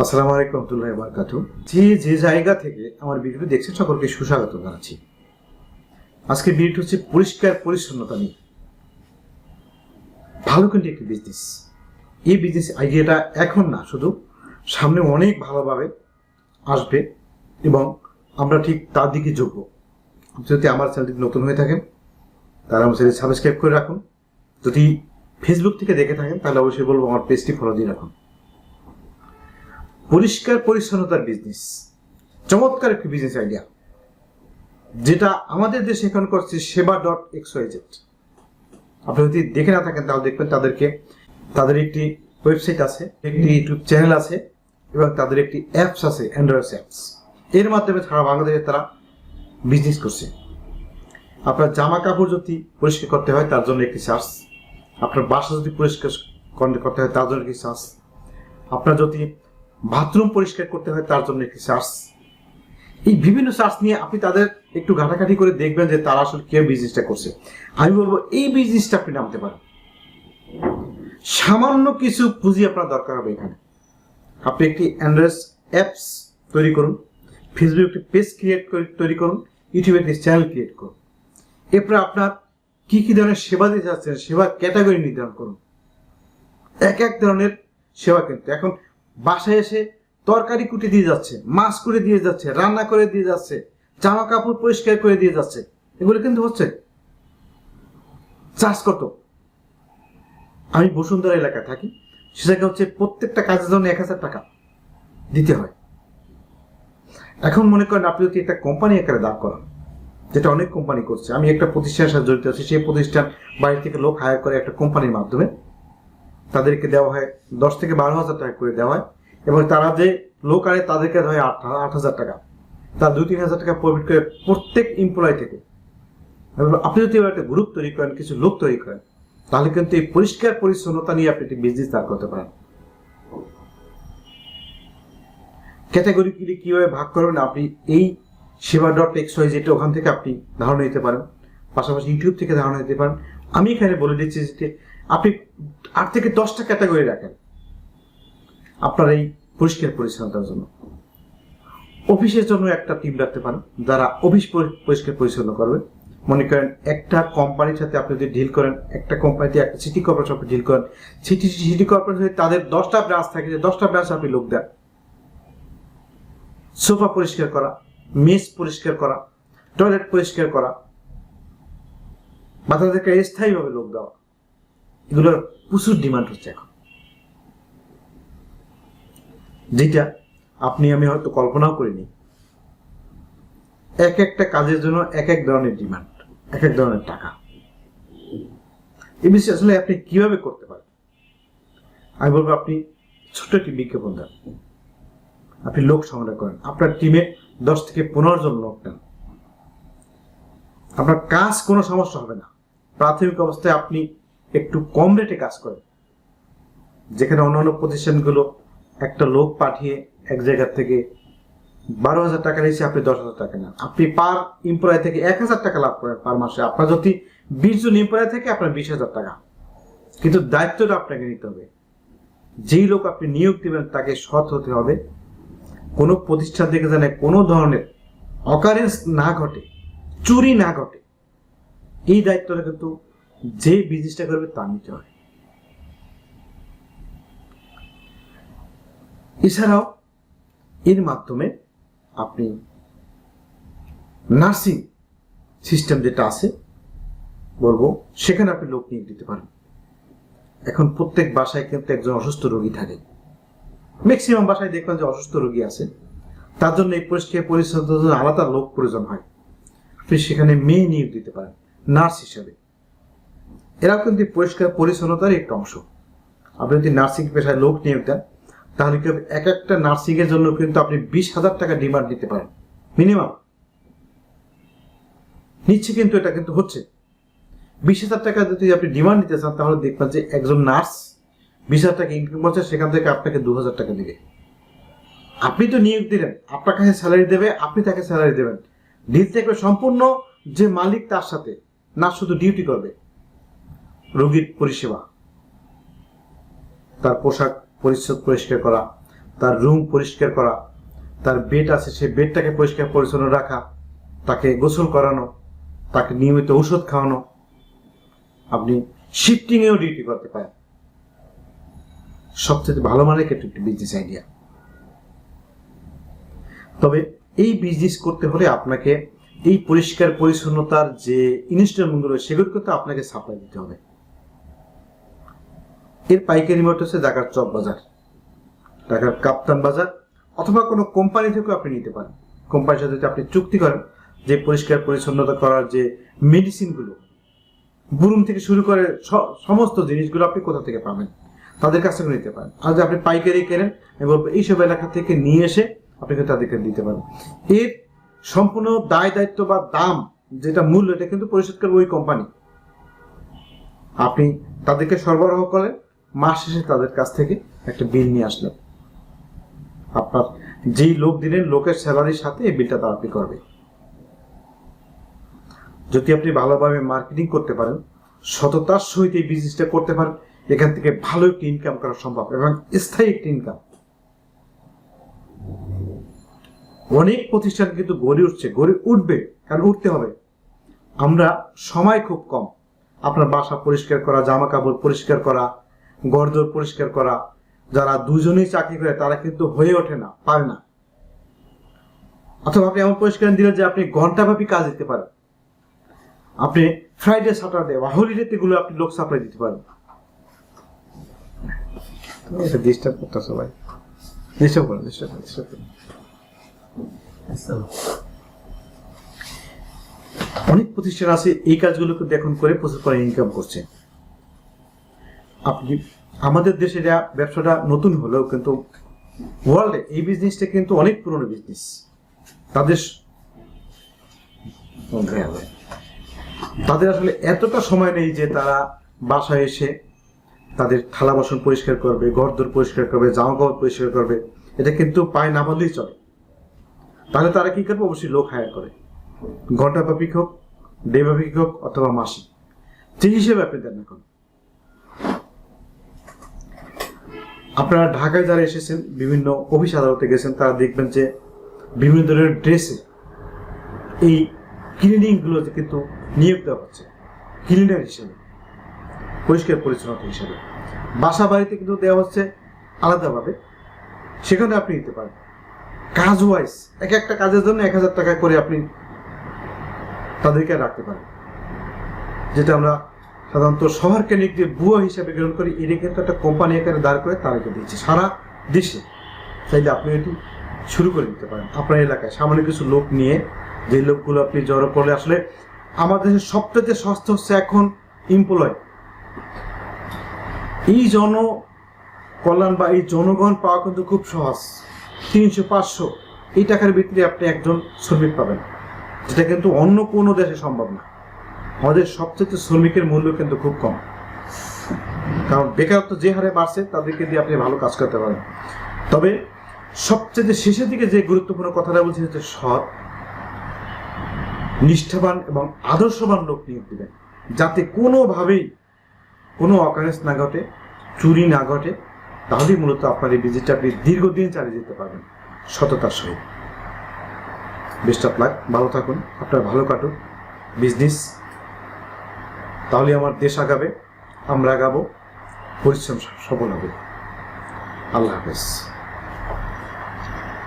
আসসালামু আলাইকুম রহমতুল্লাহ বারকাতু। যে যে জায়গা থেকে আমার ভিডিওটি দেখছেন, সকলকে সুস্বাগত জানাচ্ছি। আজকে ভিডিওটি হচ্ছে পরিষ্কার পরিচ্ছন্নতা নিয়ে। ভালো কিন্তু একটি বিজনেস এই বিজনেস আইডিয়াটা এখন না, শুধু সামনে অনেক ভালোভাবে আসবে এবং আমরা ঠিক তার দিকে যোগ্য যদি আমার চ্যানেলটি নতুন হয়ে থাকেন, তাহলে আমার সাবস্ক্রাইব করে রাখুন। যদি ফেসবুক থেকে দেখে থাকেন, তাহলে অবশ্যই বলব আমার পেজটি ফলো দিয়ে রাখুন। পরিষ্কার পরিচ্ছন্নতার বিজনেস চমৎকার একটি বিজনেস আইডিয়া যেটা আমাদের দেশে এখন করছে সেবা ডট এক্স ওয়াইজেড আপনি যদি দেখে না থাকেন, তাহলে দেখবেন তাদেরকে, তাদের একটি ওয়েবসাইট আছে, একটি ইউটিউব চ্যানেল আছে, এবং তাদের একটি অ্যাপস আছে অ্যান্ড্রয়েড অ্যাপস এর মাধ্যমে সারা বাংলাদেশে তারা বিজনেস করছে। আপনার জামা কাপড় যদি পরিষ্কার করতে হয়, তার জন্য একটি চার্জ আপনার বাসা যদি পরিষ্কার করতে হয়, তার জন্য একটি চার্জ আপনার যদি বাথরুম পরিষ্কার করতে হয়, তার জন্য একটি চার্জ। এই বিভিন্ন চার্জ নিয়ে আপনি তাদের একটু ঘাটাঘাটি করে দেখবেন যে তারা আসলে কেউ বিজনেসটা করছে। আমি বলব, এই বিজনেসটা আপনি নামতে পারেন। সামান্য কিছু পুঁজি আপনার দরকার হবে এখানে। আপনি একটি অ্যান্ড্রয়েড অ্যাপস তৈরি করুন ফেসবুক একটি পেজ ক্রিয়েট করে তৈরি করুন ইউটিউবে একটি চ্যানেল ক্রিয়েট করুন। এরপরে আপনার কি কি ধরনের সেবা দিতে যাচ্ছেন সেবা ক্যাটাগরি নির্ধারণ করুন। এক এক ধরনের সেবা কিন্তু। এখন বাসায় এসে তরকারি কুটে দিয়ে যাচ্ছে, মাছ করে দিয়ে যাচ্ছে, রান্না করে দিয়ে যাচ্ছে জামা কাপড় পরিষ্কার করে দিয়ে যাচ্ছে। এগুলো কিন্তু হচ্ছে চাষ কত আমি বসুন্ধরা এলাকায় থাকি, সেটাকে হচ্ছে প্রত্যেকটা কাজের জন্য এক হাজার টাকা দিতে হয়। এখন মনে করেন আপনি যদি একটা কোম্পানি আকারে দাঁড় করান, যেটা অনেক কোম্পানি করছে, আমি একটা প্রতিষ্ঠানের সাথে জড়িত আছি, সেই প্রতিষ্ঠান বাইরে থেকে লোক হায়ার করে একটা কোম্পানির মাধ্যমে তাদেরকে দেওয়া হয়, দশ থেকে বারো হাজার টাকা করে দেওয়া হয়, এবং তারা যে লোক আনে তাদেরকে দেওয়া হয় আট আট হাজার টাকা। তার দুই, তিন হাজার টাকা প্রফিট করে প্রত্যেক এমপ্লয় থেকে। আপনি যদি একটা গ্রুপ তৈরি করেন, কিছু লোক তৈরি করেন, তাহলে কিন্তু এই পরিষ্কার পরিচ্ছন্নতা নিয়ে আপনি একটি বিজনেস দাঁড় করতে পারেন। ক্যাটাগরিগুলি কীভাবে ভাগ করবেন, আপনি এই সেবা ডট এক্স ওয়াই যেটা ওখান থেকে আপনি ধারণা নিতে পারেন। পাশাপাশি ইউটিউব থেকে ধারণা নিতে পারেন। আমি এখানে বলে দিচ্ছি যে আপনি আট থেকে দশটা ক্যাটাগরি রাখেন। আপনার এই পরিষ্কার পরিচ্ছন্নতার জন্য। অফিসের জন্য একটা টিম রাখতে পারেন, যারা অফিস পরি- পরিষ্কার পরিচ্ছন্ন করবে। মনে করেন একটা কোম্পানির সাথে আপনি যদি ডিল করেন, একটা কোম্পানিতে একটা সিটি কর্পোরেশন আপনি ডিল করেন সিটি সিটি কর্পোরেশন তাদের দশটা ব্রাঞ্চ থাকে, যে দশটা ব্রাঞ্চ আপনি লোক দেন। সোফা পরিষ্কার করা মেস পরিষ্কার করা টয়লেট পরিষ্কার করা, বা তাদেরকে স্থায়ীভাবে লোক দেওয়া। এগুলোর প্রচুর ডিমান্ড হচ্ছে এখন। যেটা আপনি, আমি হয়তো কল্পনাও করিনি। এক একটা কাজের জন্য এক এক ধরনের ডিমান্ড এক এক ধরনের টাকা। এই বিষয়ে আসলে আপনি কীভাবে করতে পারেন? আমি বলব, আপনি ছোট একটি বিজ্ঞাপন দেন। আপনি লোক সংগ্রহ করেন। আপনার টিমে দশ থেকে পনেরো জন লোক নেন। আপনার কাজ কোনো সমস্যা হবে না। প্রাথমিক অবস্থায় আপনি একটু কম রেটে কাজ করেন যেখানে অন্যান্য প্রতিষ্ঠানগুলো একটা লোক পাঠিয়ে এক জায়গা থেকে বারো হাজার টাকা নিয়েছে, আপনি দশ হাজার টাকা নেন। আপনি পার এমপ্লয় থেকে এক হাজার টাকা লাভ করেন পার মাসে। আপনার যদি বিশ জন এমপ্লয় থেকে, আপনার বিশ হাজার টাকা। কিন্তু দায়িত্বটা আপনাকে নিতে হবে। যেই লোক আপনি নিয়োগ দেবেন, তাকে সৎ হতে হবে। কোনো প্রতিষ্ঠান থেকে যেন কোনো ধরনের অকারেন্স না ঘটে, চুরি না ঘটে, এই দায়িত্বটা কিন্তু যে বিজনেসটা করবে তার নিতে হয় এছাড়াও, এর মাধ্যমে আপনি নার্সিং সিস্টেম যেটা আছে, বলব, সেখানে আপনি লোক নিয়োগ দিতে পারেন। এখন প্রত্যেক বাসায় কিন্তু একজন অসুস্থ রোগী থাকে। ম্যাক্সিমাম বাসায় দেখবেন যে অসুস্থ রোগী আছে। তার জন্য এই পরিষ্কার পরিচ্ছন্ন আলাদা লোক প্রয়োজন হয়। আপনি সেখানে মেয়ে নিয়োগ দিতে পারেন, নার্স হিসেবে। এরাও কিন্তু পরিষ্কার পরিচ্ছন্নতার একটা অংশ। আপনি যদি নার্সিং পেশায় লোক নিয়োগ দেন, তাহলে কি এক একটা নার্সিং এর জন্য কিন্তু আপনি বিশ হাজার টাকা ডিমান্ড দিতে পারেন। মিনিমাম। নিচ্ছে কিন্তু এটা কিন্তু হচ্ছে। বিশ হাজার টাকা যদি আপনি ডিমান্ড দিতে চান, তাহলে দেখবেন যে একজন নার্স বিশ হাজার টাকা ইনকাম করছে, সেখান থেকে আপনাকে দু হাজার টাকা দিবে। আপনি তো নিয়োগ দিলেন, আপনার কাছে স্যালারি দেবে, আপনি তাকে স্যালারি দেবেন। ডিল থাকবে সম্পূর্ণ যে মালিক তার সাথে, না শুধু ডিউটি করবে। রোগীর পরিষেবা। তার পোশাক পরিচ্ছদ পরিষ্কার করা, তার রুম পরিষ্কার করা, তার বেড আছে সেই বেডটাকে পরিষ্কার পরিচ্ছন্ন রাখা, তাকে গোসল করানো, তাকে নিয়মিত ঔষধ খাওয়ানো। আপনি শিফটিংয়েও ডিউটি করতে পারেন। সবচেয়ে ভালো কিন্তু একটি বিজনেস আইডিয়া তবে এই বিজনেস করতে হলে আপনাকে এই পরিষ্কার পরিচ্ছন্নতার যে ইনস্টলমেন্টগুলো সেগুলো কিন্তু আপনাকে সাপ্লাই দিতে হবে। এর পাইকারি মোট হচ্ছে ঢাকার চক বাজার, ঢাকার কাপ্তান বাজার, অথবা কোনো কোম্পানি থেকেও আপনি নিতে পারেন। কোম্পানির সাথে যদি আপনি চুক্তি করেন যে পরিষ্কার পরিচ্ছন্নতা করার যে মেডিসিনগুলো বুরুম থেকে শুরু করে সমস্ত জিনিসগুলো আপনি কোথা থেকে পাবেন, তাদের কাছ থেকে নিতে পারেন। আর যদি আপনি পাইকারি কেনেন, আমি বলব এইসব এলাকা থেকে নিয়ে এসে আপনি কিন্তু তাদেরকে দিতে পারেন। এর সম্পূর্ণ দায়, দায়িত্ব বা দাম, যেটা মূল্য, এটা কিন্তু পরিশোধ করবে ওই কোম্পানি। আপনি তাদেরকে সরবরাহ করেন মাস শেষে তাদের কাছ থেকে একটা বিল নিয়ে আসলেন আপনার যেই লোক দিলেন, লোকের স্যালারির সাথে এই বিলটা তারা করবে। যদি আপনি ভালোভাবে মার্কেটিং করতে পারেন, সততার সহিত এই বিজনেসটা করতে পারেন, এখান থেকে ভালো একটি ইনকাম করা সম্ভব এবং স্থায়ী একটি ইনকাম অনেক প্রতিষ্ঠান কিন্তু গড়ে উঠছে, গড়ে উঠবে, কারণ উঠতে হবে। আমরা সময় খুব কম। আপনার বাসা পরিষ্কার করা জামা কাপড় পরিষ্কার করা গরদর পরিষ্কার করা, যারা দুজনেই চাকরি করে, তারা কিন্তু হয়ে ওঠে না, পারে না। অথবা আপনি এমন পরিষ্কার দিলেন যে আপনি ঘন্টাব্যাপী কাজ দিতে পারেন। আপনি ফ্রাইডে স্যাটারডে বা হলিডেতে গুলো আপনি লোক সাপ্লাই দিতে পারেন। করেন অনেক প্রতিষ্ঠান আছে, এই কাজগুলোকে দেখুন করে প্রচুর করে ইনকাম করছে। আপনি আমাদের দেশে যা ব্যবসাটা নতুন হলেও কিন্তু ওয়ার্ল্ডে এই বিজনেসটা কিন্তু অনেক পুরনো বিজনেস তাদের তাদের আসলে এতটা সময় নেই যে তারা বাসায় এসে তাদের থালা বাসন পরিষ্কার করবে, ঘরদোর পরিষ্কার করবে জামা কাপড় পরিষ্কার করবে, এটা কিন্তু পায়ে না বললেই চলে। তাহলে তারা কি করবে? অবশ্যই লোক হায়ার করে। ঘণ্টা ব্যাপিক হোক, ডে ব্যাপিক হোক, অথবা মাসিক। যে হিসেবে আপনি দেন এখন আপনারা ঢাকায় যারা এসেছেন, বিভিন্ন অফিস আদালতে গেছেন, তারা দেখবেন যে বিভিন্ন ধরনের ড্রেসে এই ক্লিনিং গুলোতে কিন্তু নিয়োগ দেওয়া হচ্ছে, ক্লিনার হিসেবে, পরিষ্কার পরিচ্ছন্নতা হিসেবে। বাসা বাড়িতে কিন্তু দেওয়া হচ্ছে আলাদাভাবে, সেখানে আপনি নিতে পারেন। কাজ ওয়াইজ এক একটা কাজের জন্য এক হাজার টাকা করে আপনি তাদেরকে রাখতে পারেন। যেটা আমরা সাধারণত শহর কেন্দ্রিক যে বুয়া হিসাবে গ্রহণ করি, এটা কিন্তু একটা কোম্পানি আকারে দাঁড় করে তাদেরকে দিচ্ছে সারা দেশে চাইলে আপনি এটি শুরু করে দিতে পারেন। আপনার এলাকায় সামান্য কিছু লোক নিয়ে যে লোকগুলো আপনি জড়ো করলে আসলে আমাদের সবচেয়ে সস্তা হচ্ছে এখন এমপ্লয় এই জন কল্যাণ বা এই জনগণ পাওয়া কিন্তু খুব সহজ। তিনশো, পাঁচশো এই টাকার ভিত্তিতে আপনি একজন শ্রমিক পাবেন, যেটা কিন্তু অন্য কোনো দেশে সম্ভব না। আমাদের সবচেয়ে শ্রমিকের মূল্য কিন্তু খুব কম। কারণ বেকারত্ব যে হারে বাড়ছে, তাদেরকে দিয়ে আপনি ভালো কাজ করতে পারেন। তবে সবচেয়ে শেষের দিকে যে গুরুত্বপূর্ণ কথাটা বলছি হচ্ছে সৎ, নিষ্ঠাবান এবং আদর্শবান লোক নিয়োগ দিবেন। যাতে কোনোভাবেই কোনো অকারেন্স না ঘটে, চুরি না ঘটে, তাহলেই মূলত আপনার এই ভিজিটটা আপনি দীর্ঘদিন চালিয়ে যেতে পারবেন সততার সহিত। বেস্ট অফ লাক ভালো থাকুন, আপনার ভালো কাটুক। বিজনেস তাহলে আমার দেশ আগাবে আমরা আগাবো। পরিশ্রম সফল হবে। আল্লাহ হাফেজ।